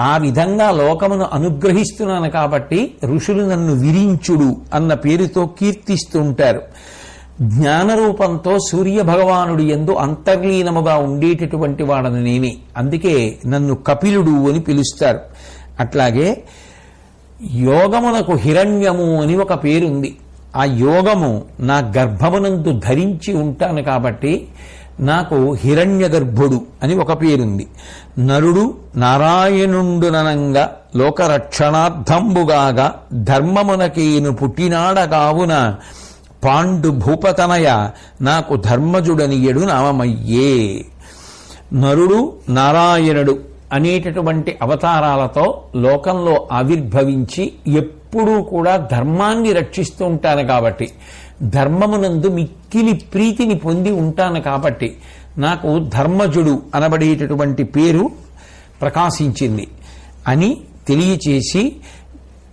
ఆ విధంగా లోకమును అనుగ్రహిస్తున్నాను కాబట్టి ఋషులు నన్ను విరించుడు అన్న పేరుతో కీర్తిస్తుంటారు జ్ఞానరూపంతో జ్ఞాన రూపంతో సూర్య భగవానుడు ఎందు అంతర్లీనముగా ఉండేటటువంటి వాడను నేనే. అందుకే నన్ను కపిలుడు అని పిలుస్తారు. అట్లాగే యోగమునకు హిరణ్యము అని ఒక పేరుంది. ఆ యోగము నా గర్భమునందు ధరించి ఉంటాను కాబట్టి నాకు హిరణ్య గర్భుడు అని ఒక పేరుంది. నరుడు నారాయణుండుననంగా లోకరక్షణార్థంబుగాగా ధర్మమునకేను పుట్టినాడగావున పాండు భూపతనయ నాకు ధర్మజుడనియడు నామమయ్యే. నరుడు నారాయణుడు అనేటటువంటి అవతారాలతో లోకంలో ఆవిర్భవించి ఎప్పుడూ కూడా ధర్మాన్ని రక్షిస్తూ ఉంటాను కాబట్టి ధర్మమునందు మిక్కిలి ప్రీతిని పొంది ఉంటాను కాబట్టి నాకు ధర్మజుడు అనబడేటటువంటి పేరు ప్రకాశించింది అని తెలియచేసి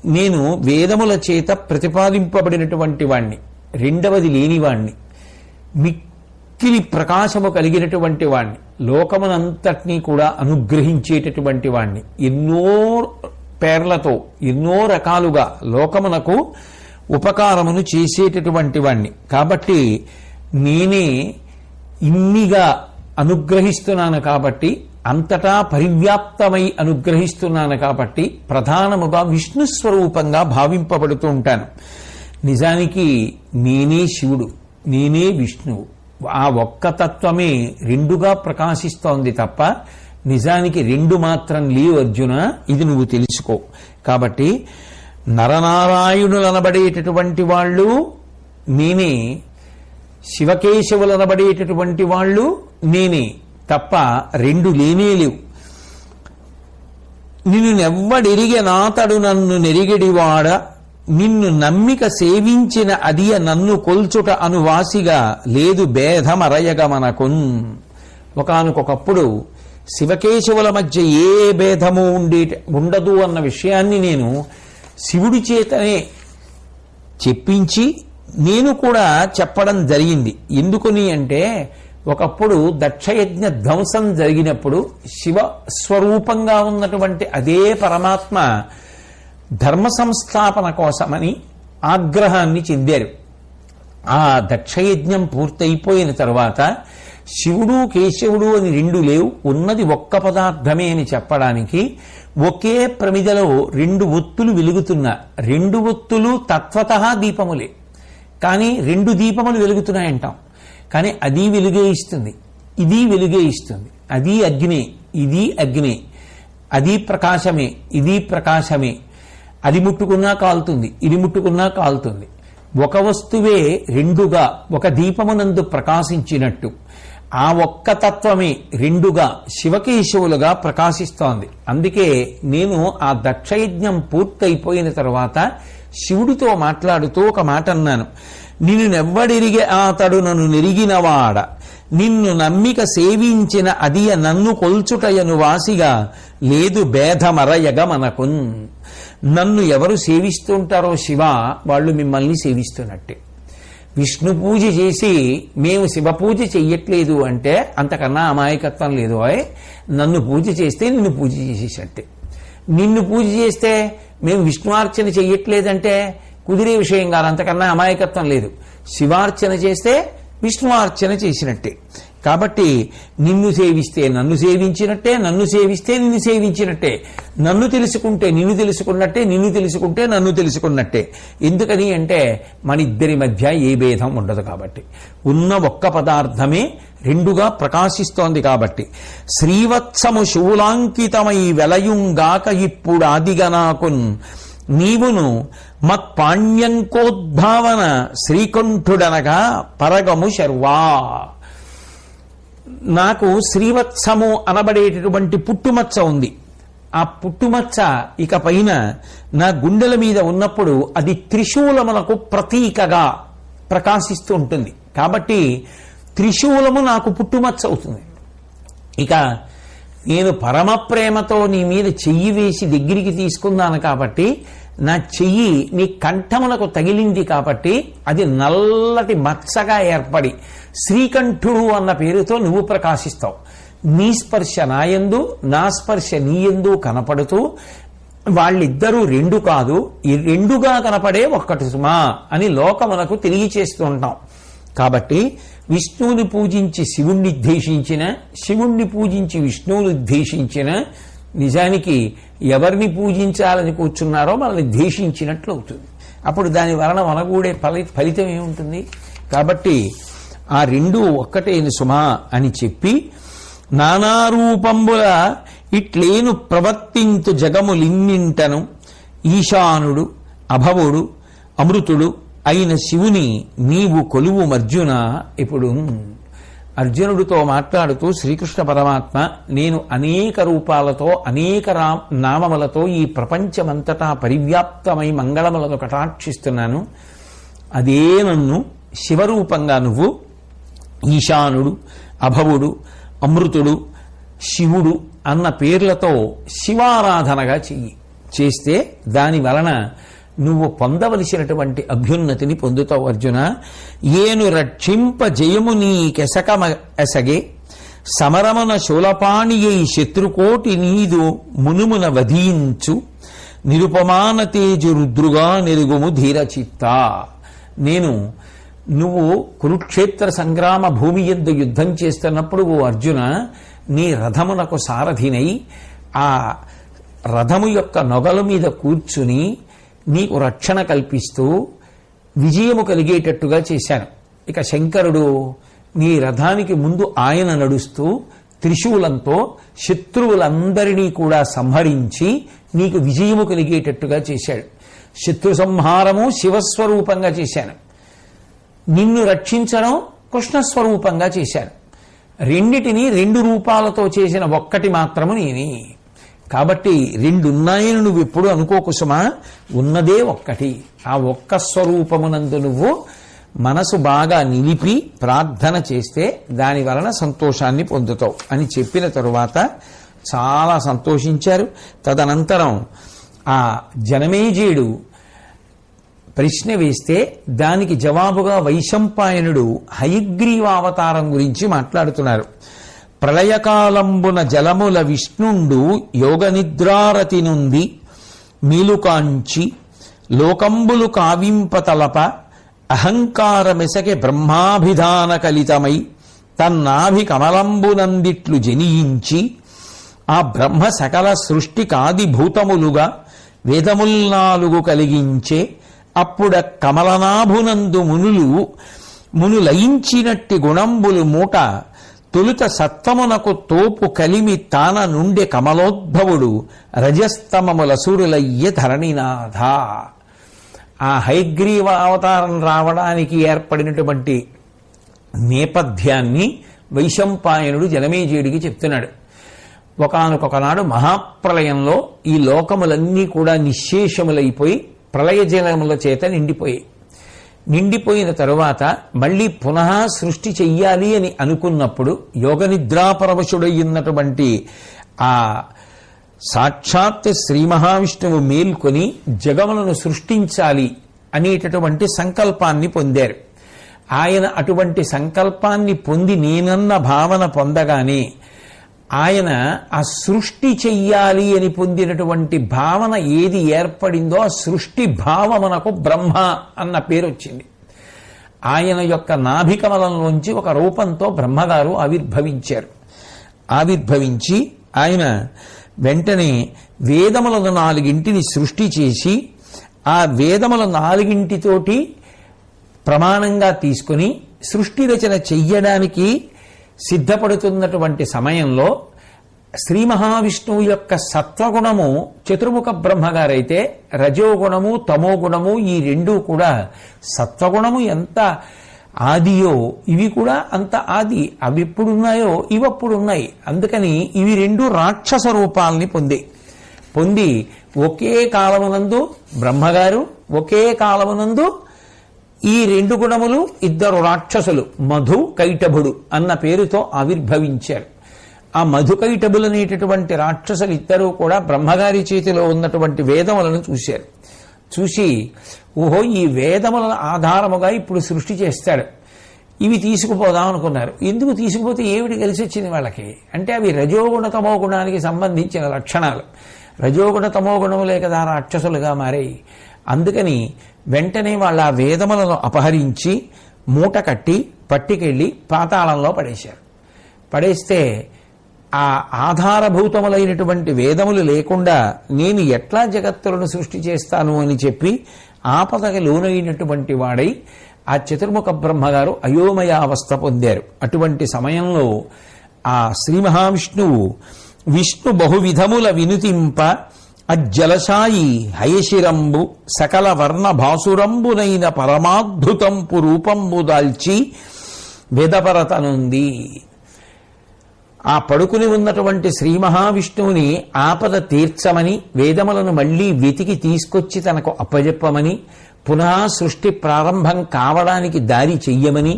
నేను వేదముల చేత ప్రతిపాదింపబడినటువంటి వాణ్ణి రెండవది లేనివాణ్ణి మిక్కిలి ప్రకాశము కలిగినటువంటి వాణ్ణి లోకమునంతటినీ కూడా అనుగ్రహించేటటువంటి వాణ్ణి. ఎన్నో పేర్లతో ఎన్నో రకాలుగా లోకమునకు ఉపకారమును చేసేటటువంటి వాణ్ణి కాబట్టి నేనే ఇన్నిగా అనుగ్రహిస్తున్నాను కాబట్టి అంతటా పరివ్యాప్తమై అనుగ్రహిస్తున్నాను కాబట్టి ప్రధానముగా విష్ణు స్వరూపంగా భావింపబడుతూ ఉంటాను. నిజానికి నేనే శివుడు నేనే విష్ణువు. ఆ ఒక్క తత్వమే రెండుగా ప్రకాశిస్తోంది తప్ప నిజానికి రెండు మాత్రం లేవు అర్జున ఇది నువ్వు తెలుసుకో. కాబట్టి నరనారాయణులనబడేటటువంటి వాళ్ళు నేనే. శివకేశవులనబడేటటువంటి వాళ్ళు నేనే. తప్ప రెండు లేనే లేవు. నిన్ను నెవ్వడెరిగే నాతడు నన్ను నెరిగిడివాడ నిన్ను నమ్మిక సేవించిన అదియ నన్ను కొల్చుట అనువాసిగా లేదు భేదమరయగమనకున్. ఒకనకొకప్పుడు శివకేశవుల మధ్య ఏ భేదము ఉండే ఉండదు అన్న విషయాన్ని నేను శివుడి చేతనే చెప్పించి నేను కూడా చెప్పడం జరిగింది. ఎందుకని అంటే ఒకప్పుడు దక్షయజ్ఞ ధ్వంసం జరిగినప్పుడు శివ స్వరూపంగా ఉన్నటువంటి అదే పరమాత్మ ధర్మ సంస్థాపన కోసమని ఆగ్రహాన్ని చెందారు. ఆ దక్షయజ్ఞం పూర్తయిపోయిన తర్వాత శివుడు కేశవుడు అని రెండు లేవు. ఉన్నది ఒక్క పదార్థమే అని చెప్పడానికి ఒకే ప్రమిదలో రెండు ఒత్తులు వెలుగుతున్న. రెండు ఒత్తులు తత్వత దీపములే. కానీ రెండు దీపములు వెలుగుతున్నాయంటాం. కానీ అది వెలుగే ఇస్తుంది. ఇది వెలుగే ఇస్తుంది. అది అగ్ని. ఇది అగ్ని. అది ప్రకాశమే. ఇది ప్రకాశమే. అది ముట్టుకున్నా కాలుతుంది. ఇది ముట్టుకున్నా కాలుతుంది. ఒక వస్తువే రెండుగా ఒక దీపమునందు ప్రకాశించినట్టు. ఆ ఒక్క తత్వమే రెండుగా శివకేశవులుగా ప్రకాశిస్తోంది. అందుకే నేను ఆ దక్షయజ్ఞం పూర్తయిపోయిన తర్వాత శివుడితో మాట్లాడుతూ ఒక మాట అన్నాను. నిన్ను నెవ్వడిరిగే అతడు నన్ను నెరిగినవాడ. నిన్ను నమ్మిక సేవించిన అదియ నన్ను కొల్చుటయను వాసిగా లేదు భేదమరయగ మనకున్. నన్ను ఎవరు సేవిస్తుంటారో శివ వాళ్ళు మిమ్మల్ని సేవిస్తున్నట్టే. విష్ణు పూజ చేసి మేము శివ పూజ చెయ్యట్లేదు అంటే అంతకన్నా అమాయకత్వం లేదు. ఓయ్ నన్ను పూజ చేస్తే నిన్ను పూజ చేసేసట్టే నిన్ను పూజ చేస్తే మేము విష్ణువార్చన చెయ్యట్లేదంటే కుదిరే విషయం కాదు అంతకన్నా అమాయకత్వం లేదు. శివార్చన చేస్తే విష్ణువార్చన చేసినట్టే. కాబట్టి నిన్ను సేవిస్తే నన్ను సేవించినట్టే నన్ను సేవిస్తే నిన్ను సేవించినట్టే. నన్ను తెలుసుకుంటే నిన్ను తెలుసుకున్నట్టే నిన్ను తెలుసుకుంటే నన్ను తెలుసుకున్నట్టే. ఎందుకని అంటే మన ఇద్దరి మధ్య ఏ భేదం ఉండదు కాబట్టి. ఉన్న ఒక్క పదార్థమే రెండుగా ప్రకాశిస్తోంది కాబట్టి. శ్రీవత్సము శూలాంకితమై వెలయుంగాక ఇప్పుడు ఆదిగనాకున్ నీవును మత్పాణ్యంకోద్భావన శ్రీకంఠుడనగా పరగము శర్వా. నాకు శ్రీవత్సము అనబడేటటువంటి పుట్టుమచ్చ ఉంది. ఆ పుట్టుమచ్చ ఇక పైన నా గుండెల మీద ఉన్నప్పుడు అది త్రిశూలమునకు ప్రతీకగా ప్రకాశిస్తూ ఉంటుంది. కాబట్టి త్రిశూలము నాకు పుట్టుమచ్చ అవుతుంది. ఇక నేను పరమ ప్రేమతో నీ మీద చెయ్యి వేసి దగ్గరికి తీసుకున్నాను కాబట్టి నా చెయ్యి నీ కంఠములకు తగిలింది కాబట్టి అది నల్లటి మచ్చగా ఏర్పడి శ్రీకంఠుడు అన్న పేరుతో నువ్వు ప్రకాశిస్తావు. నీ స్పర్శ నాయందు నా స్పర్శ నీయందు కనపడుతూ వాళ్ళిద్దరూ రెండు కాదు ఈ రెండుగా కనపడే ఒక్కటి సుమా అని లోకమునకు తెలియచేస్తూ ఉంటాం. కాబట్టి విష్ణువుని పూజించి శివుణ్ణి ద్వేషించిన శివుణ్ణి పూజించి విష్ణువుని ద్వేషించిన నిజానికి ఎవరిని పూజించాలని కూర్చున్నారో మనల్ని ద్వేషించినట్లు అవుతుంది. అప్పుడు దాని వలన మనగూడే ఫలి ఫలితం ఏముంటుంది? కాబట్టి ఆ రెండు ఒక్కటేని సుమా అని చెప్పి నానారూపంబుల ఇట్లేను ప్రవర్తింతు జగములిన్నింటను. ఈశానుడు అభవుడు అమృతుడు అయిన శివుని నీవు కొలువు అర్జున ఇప్పుడు అర్జునుడితో మాట్లాడుతూ శ్రీకృష్ణ పరమాత్మ నేను అనేక రూపాలతో అనేక నామములతో ఈ ప్రపంచమంతటా పరివ్యాప్తమై మంగళములను కటాక్షిస్తున్నాను. అదే నన్ను శివరూపంగా నువ్వు ఈశానుడు అభవుడు అమృతుడు శివుడు అన్న పేర్లతో శివారాధనగా చెయ్యి. చేస్తే దాని వలన నువ్వు పొందవలసినటువంటి అభ్యున్నతిని పొందుతావు అర్జున. ఏను రక్షింప జయము నీకెసకమ ఎసగే. సమరమున శూలపాణియై శత్రుకోటి నీదు మునుమున వధించు నిరుపమాన తేజు రుద్రుగా నెరుగుము ధీరచిత్త. నేను నువ్వు కురుక్షేత్ర సంగ్రామ భూమి ఎందు యుద్ధం చేస్తున్నప్పుడు ఓ అర్జున నీ రథమునకు సారథినై ఆ రథము యొక్క నొగల మీద కూర్చుని నీకు రక్షణ కల్పిస్తూ విజయము కలిగేటట్టుగా చేశాను. ఇక శంకరుడు నీ రథానికి ముందు ఆయన నడుస్తూ త్రిశూలంతో శత్రువులందరినీ కూడా సంహరించి నీకు విజయము కలిగేటట్టుగా చేశాడు. శత్రు సంహారము శివస్వరూపంగా చేశాను. నిన్ను రక్షించడం కృష్ణస్వరూపంగా చేశాను. రెండిటిని రెండు రూపాలతో చేసిన ఒక్కటి మాత్రము నేనే. కాబట్టి రెండున్నాయని నువ్వు ఎప్పుడు అనుకోకుసుమా ఉన్నదే ఒక్కటి. ఆ ఒక్క స్వరూపమునందు నువ్వు మనసు బాగా నిలిపి ప్రార్థన చేస్తే దాని వలన సంతోషాన్ని పొందుతావు అని చెప్పిన తరువాత చాలా సంతోషించారు. తదనంతరం ఆ జనమేజీయుడు ప్రశ్న వేస్తే దానికి జవాబుగా వైశంపాయనుడు హయగ్రీవావతారం గురించి మాట్లాడుతున్నారు. ప్రళయకాలంబున జలముల విష్ణుండు యోగ నిద్రారతి నుండి మీలుకాంచి లోకంబులు కావింపతలప అహంకారమెసకె బ్రహ్మాభిధాన కలితమై తన్నాభి కమలంబునందిట్లు జనియించి ఆ బ్రహ్మ సకల సృష్టి కాదిభూతములుగా వేదముల్నాలుగు కలిగించే అప్పుడ కమలనాభునందు మునులు మునులయించినట్టి గుణంబులు మూట తొలుత సత్వమునకు తోపు కలిమి తాన నుండి కమలోద్భవుడు రజస్తమముల సూరులయ్య ధరణినాథ. ఆ హైగ్రీవ అవతారం రావడానికి ఏర్పడినటువంటి నేపథ్యాన్ని వైశంపాయనుడు జనమేజయుడికి చెప్తున్నాడు. ఒకనకొకనాడు మహాప్రళయంలో ఈ లోకములన్నీ కూడా నిశ్శేషములైపోయి ప్రళయ జలముల చేత నిండిపోయాయి. నిండిపోయిన తరువాత మళ్ళీ పునః సృష్టి చెయ్యాలి అని అనుకున్నప్పుడు యోగ నిద్రాపరవశుడయ్యున్నటువంటి ఆ సాక్షాత్ శ్రీ మహావిష్ణువు మేల్కొని జగములను సృష్టించాలి అనేటటువంటి సంకల్పాన్ని పొందారు. ఆయన అటువంటి సంకల్పాన్ని పొంది నేనన్న భావన పొందగానే ఆయన ఆ సృష్టి చెయ్యాలి అని పొందినటువంటి భావన ఏది ఏర్పడిందో ఆ సృష్టి భావమునకు బ్రహ్మ అన్న పేరు వచ్చింది ఆయన యొక్క నాభికమలంలోంచి ఒక రూపంతో బ్రహ్మగారు ఆవిర్భవించారు. ఆవిర్భవించి ఆయన వెంటనే వేదములను నాలుగింటిని సృష్టి చేసి ఆ వేదముల నాలుగింటితోటి ప్రమాణంగా తీసుకుని సృష్టి రచన చెయ్యడానికి సిద్ధపడుతున్నటువంటి సమయంలో శ్రీ మహావిష్ణువు యొక్క సత్వగుణము చతుర్ముఖ బ్రహ్మగారైతే రజోగుణము తమోగుణము ఈ రెండూ కూడా సత్వగుణము ఎంత ఆదియో ఇవి కూడా అంత ఆది. అవి ఎప్పుడున్నాయో ఇవప్పుడున్నాయి. అందుకని ఇవి రెండు రాక్షస రూపాలని పొంది పొంది ఒకే కాలమునందు బ్రహ్మగారు ఒకే కాలమునందు ఈ రెండు గుణములు ఇద్దరు రాక్షసులు మధు కైటభుడు అన్న పేరుతో ఆవిర్భవించారు. ఆ మధు కైటభులు అనేటటువంటి రాక్షసులు ఇద్దరూ కూడా బ్రహ్మగారి చేతిలో ఉన్నటువంటి వేదములను చూశారు. చూసి ఓహో ఈ వేదముల ఆధారముగా ఇప్పుడు సృష్టి చేస్తాడు. ఇవి తీసుకుపోదాం అనుకున్నారు. ఎందుకు తీసుకుపోతే ఏమిటి కలిసి వచ్చింది వాళ్ళకి? అంటే అవి రజోగుణ తమో గుణానికి సంబంధించిన లక్షణాలు. రజోగుణ తమో గుణములే కదా రాక్షసులుగా మారాయి. అందుకని వెంటనే వాళ్ళ ఆ వేదములను అపహరించి మూట కట్టి పట్టికెళ్ళి పాతాళంలో పడేశారు. పడేస్తే ఆ ఆధారభూతములైనటువంటి వేదములు లేకుండా నేను ఎట్లా జగత్తులను సృష్టి చేస్తాను అని చెప్పి ఆపదకి లోనైనటువంటి వాడై ఆ చతుర్ముఖ బ్రహ్మగారు అయోమయావస్థ పొందారు. అటువంటి సమయంలో ఆ శ్రీ మహావిష్ణువు విష్ణు బహువిధముల వినుతింప అజ్జలశాయి హయశిరంబు సకల వర్ణ భాసురంబునైన పరమాద్భుతంపు రూపంబు దాల్చి వెదపరతనుంది. ఆ పడుకుని ఉన్నటువంటి శ్రీ మహావిష్ణువుని ఆపద తీర్చమని వేదములను మళ్ళీ వెతికి తీసుకొచ్చి తనకు అప్పజెప్పమని పునః సృష్టి ప్రారంభం కావడానికి దారి చెయ్యమని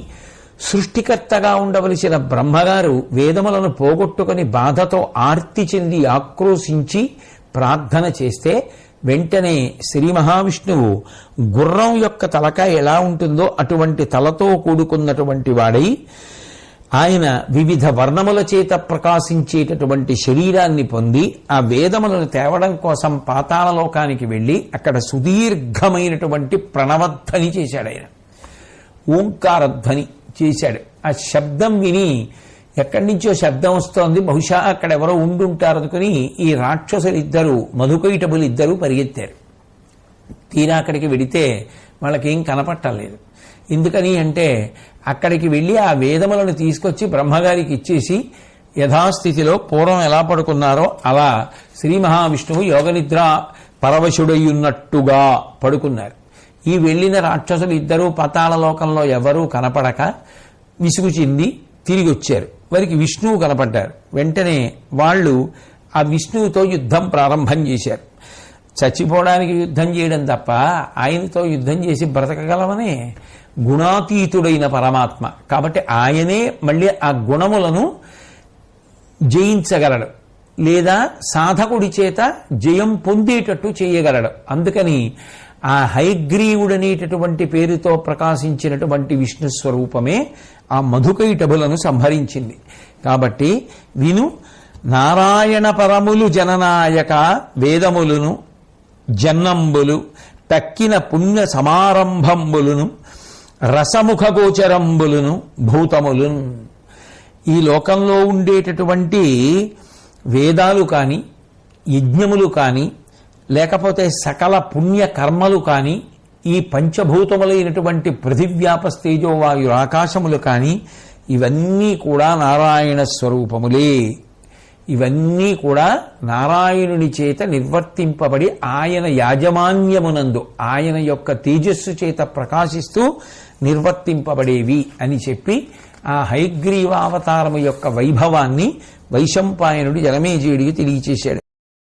సృష్టికర్తగా ఉండవలసిన బ్రహ్మగారు వేదములను పోగొట్టుకుని బాధతో ఆర్తి చెంది ఆక్రోశించి ప్రార్థన చేస్తే వెంటనే శ్రీ మహావిష్ణువు గుర్రం యొక్క తలక ఎలా ఉంటుందో అటువంటి తలతో కూడుకున్నటువంటి వాడై ఆయన వివిధ వర్ణముల చేత ప్రకాశించేటటువంటి శరీరాన్ని పొంది ఆ వేదములను తేవడం కోసం పాతాళలోకానికి వెళ్ళి అక్కడ సుదీర్ఘమైనటువంటి ప్రణవధ్వని చేశాడు ఆయన. ఓంకారధ్వని చేశాడు. ఆ శబ్దం విని ఎక్కడి నుంచో శబ్దం వస్తోంది. బహుశా అక్కడ ఎవరో ఉండుంటారు అనుకుని ఈ రాక్షసులు ఇద్దరు మధుకైటబులు ఇద్దరు పరిగెత్తారు. తీరా అక్కడికి వెడితే వాళ్ళకేం కనపట్టలేదు. ఎందుకని అంటే అక్కడికి వెళ్ళి ఆ వేదములను తీసుకొచ్చి బ్రహ్మగారికి ఇచ్చేసి యథాస్థితిలో పూర్వం ఎలా పడుకున్నారో అలా శ్రీ మహావిష్ణువు యోగనిద్ర పరవశుడయ్యున్నట్టుగా పడుకున్నారు. ఈ వెళ్ళిన రాక్షసులు ఇద్దరూ పతాళ లోకంలో ఎవరూ కనపడక విసుగు చెంది తిరిగి వచ్చారు వారికి విష్ణువు కనపడ్డారు. వెంటనే వాళ్ళు ఆ విష్ణువుతో యుద్ధం ప్రారంభం చేశారు. చచ్చిపోవడానికి యుద్ధం చేయడం తప్ప ఆయనతో యుద్ధం చేసి బ్రతకగలవనే గుణాతీతుడైన పరమాత్మ. కాబట్టి ఆయనే మళ్ళీ ఆ గుణములను జయించగలడు. లేదా సాధకుడి చేత జయం పొందేటట్టు చేయగలడు. అందుకని ఆ హైగ్రీవుడనేటటువంటి పేరుతో ప్రకాశించినటువంటి విష్ణు స్వరూపమే ఆ మధుకైటబులను సంహరించింది. కాబట్టి విను నారాయణ పరములు జననాయక వేదములను జన్నంబులు తక్కిన పుణ్య సమారంభంబులను రసముఖ గోచరంబులను భూతములను. ఈ లోకంలో ఉండేటటువంటి వేదాలు కానీ యజ్ఞములు కానీ లేకపోతే సకల పుణ్య కర్మలు కాని ఈ పంచభూతములైనటువంటి పృథివ్యాపస్తేజోవాయు ఆకాశములు కాని ఇవన్నీ కూడా నారాయణ స్వరూపములే. ఇవన్నీ కూడా నారాయణుని చేత నిర్వర్తింపబడి ఆయన యాజమాన్యమునందు ఆయన యొక్క తేజస్సు చేత ప్రకాశిస్తూ నిర్వర్తింపబడేవి అని చెప్పి ఆ హైగ్రీవావతారము యొక్క వైభవాన్ని వైశంపాయనుడు జనమేజయుడికి తెలియచేశాడు.